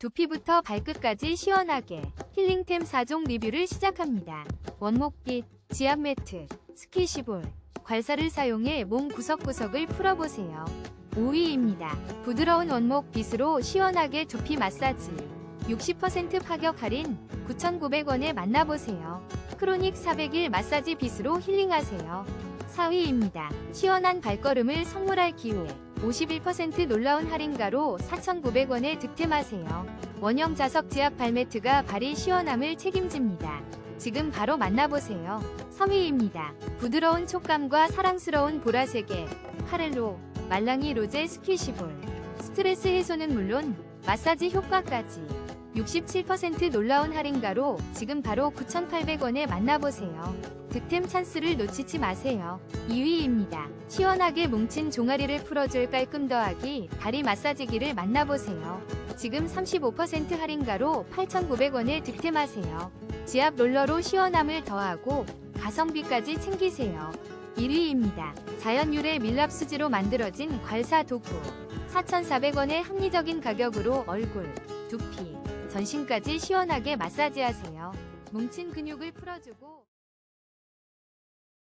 두피부터 발끝까지 시원하게 힐링템 4종 리뷰를 시작합니다. 원목빛, 지압 매트, 스키시볼, 괄사를 사용해 몸 구석구석을 풀어보세요. 5위입니다. 부드러운 원목빛으로 시원하게 두피 마사지. 60% 파격 할인 9,900원에 만나보세요. 크로닉 400일 마사지 빗으로 힐링하세요. 4위입니다. 시원한 발걸음을 선물할 기회. 51% 놀라운 할인가로 4,900원에 득템하세요. 원형 자석 지압 발매트가 발이 시원함을 책임집니다. 지금 바로 만나보세요. 3위입니다. 부드러운 촉감과 사랑스러운 보라색의 카렐로 말랑이 로제 스키시볼. 스트레스 해소는 물론 마사지 효과까지. 67% 놀라운 할인가로 지금 바로 9,800원에 만나보세요. 득템 찬스를 놓치지 마세요. 2위입니다. 시원하게 뭉친 종아리를 풀어줄 깔끔 더하기 다리 마사지기를 만나보세요. 지금 35% 할인가로 8,900원에 득템하세요. 지압 롤러로 시원함을 더하고 가성비까지 챙기세요. 1위입니다. 자연 유래 밀랍 수지로 만들어진 괄사 도구. 4,400원의 합리적인 가격으로 얼굴, 두피, 전신까지 시원하게 마사지하세요. 뭉친 근육을 풀어주고